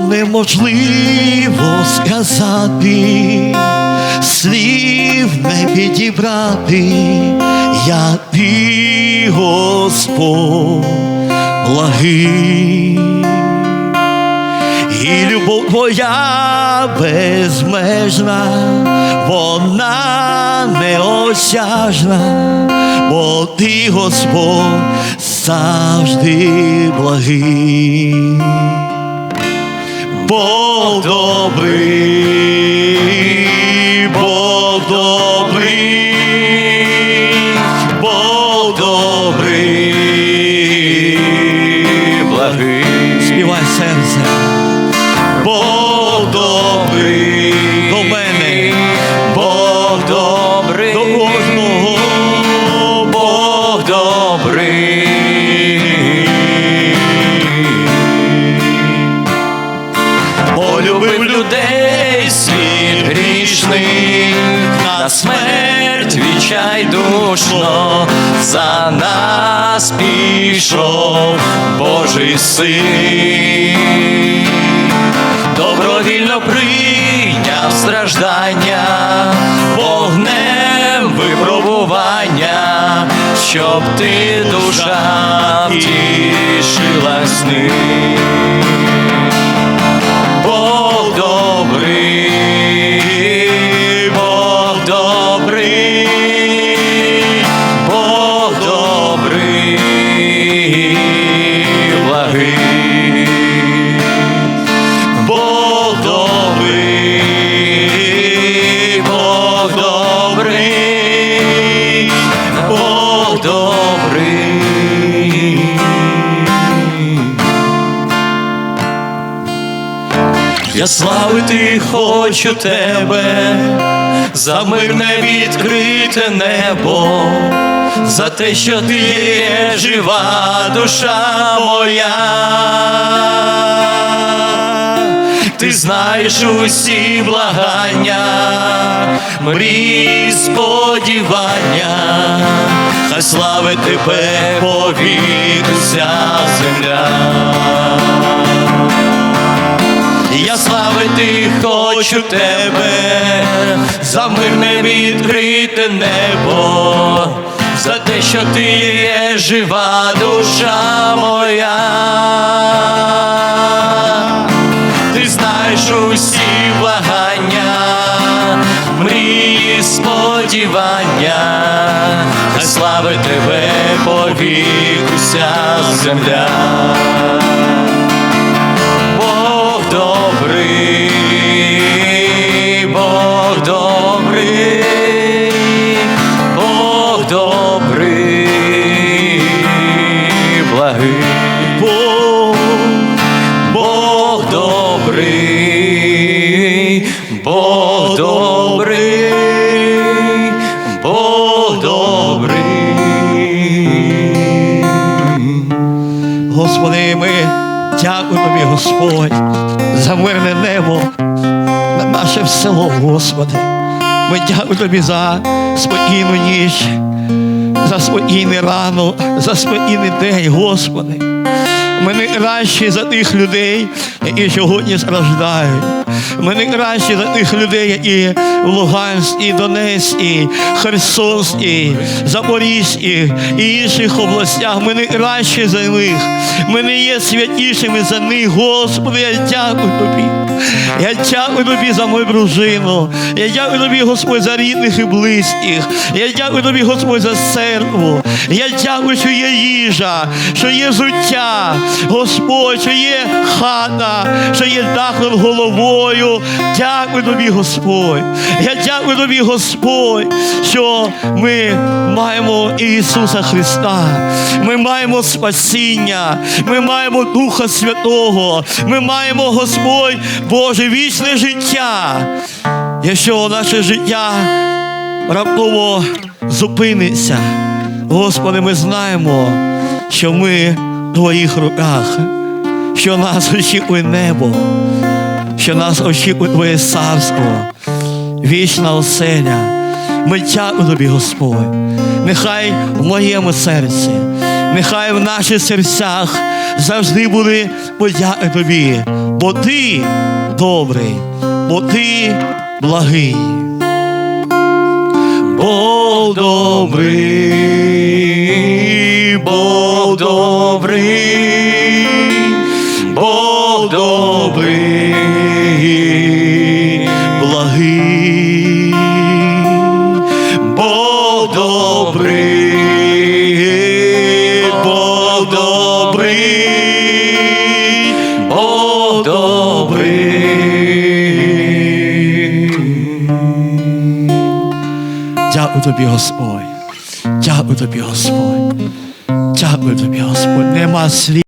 неможливо сказати, слів не підібрати, я ти, Господь, благий. І любов твоя безмежна, вона неосяжна, бо ти, Господь, завжди благий. Бог добрий, Бог добрий, Бог добрий, благий. Співай серце. Бог добрий до мене, Бог добрий до кожного, Бог добрий. На смерть відчайдушно за нас пішов Божий син, добровільно прийняв страждання, вогнем випробування, щоб ти душа тішилась ним. Я славити хочу тебе, за мирне відкрите небо, за те, що ти є жива душа моя. Ти знаєш усі благання, мрії, сподівання, хай слави тебе повік земля. Я хочу тебе, за мирне відкрите небо, за те, що ти є жива душа моя. Ти знаєш усі благання, мрії, сподівання, слави тебе повік уся земля. Бог добрий, Бог добрий. Господи, ми дякуємо Тобі, Господь, за мирне небо на наше село, Господи. Ми дякуємо Тобі за спокійну ніч, за спокійний ранок, за спокійний день, Господи. Ми не кращі за тих людей, які сьогодні страждають. Ми не кращі за тих людей, які в Луганській, Донецькій, Херсонській, Запорізькій і інших областях. Ми не кращі за них. Ми не є святішими за них. Господи, я дякую Тобі. Я дякую Тобі за мою дружину. Я дякую Тобі, Господь, за рідних і близьких. Я дякую Тобі, Господь, за церкву. Я дякую, що є їжа, що є життя. Господь, що є хата, що є дах над головою. Дякую тобі, Господь. Я дякую тобі, Господь, що ми маємо Ісуса Христа. Ми маємо спасіння, ми маємо Духа Святого, ми маємо, Господь, Боже, вічне життя. Якщо наше життя раптово зупиниться, Господи, ми знаємо, що ми в Твоїх руках, що нас очікує небо, що нас очікує Твоє царство, вічна оселя. Ми дякуємо Тобі, Господь. Нехай в моєму серці Нехай в наших серцях завжди буде подяка тобі, бо ти добрий, бо ти благий. Бог добрий, Бог добрий, Дякую тобі, Господь. Дякую тобі, Господь. Дякую тобі, Господь. Нема слів.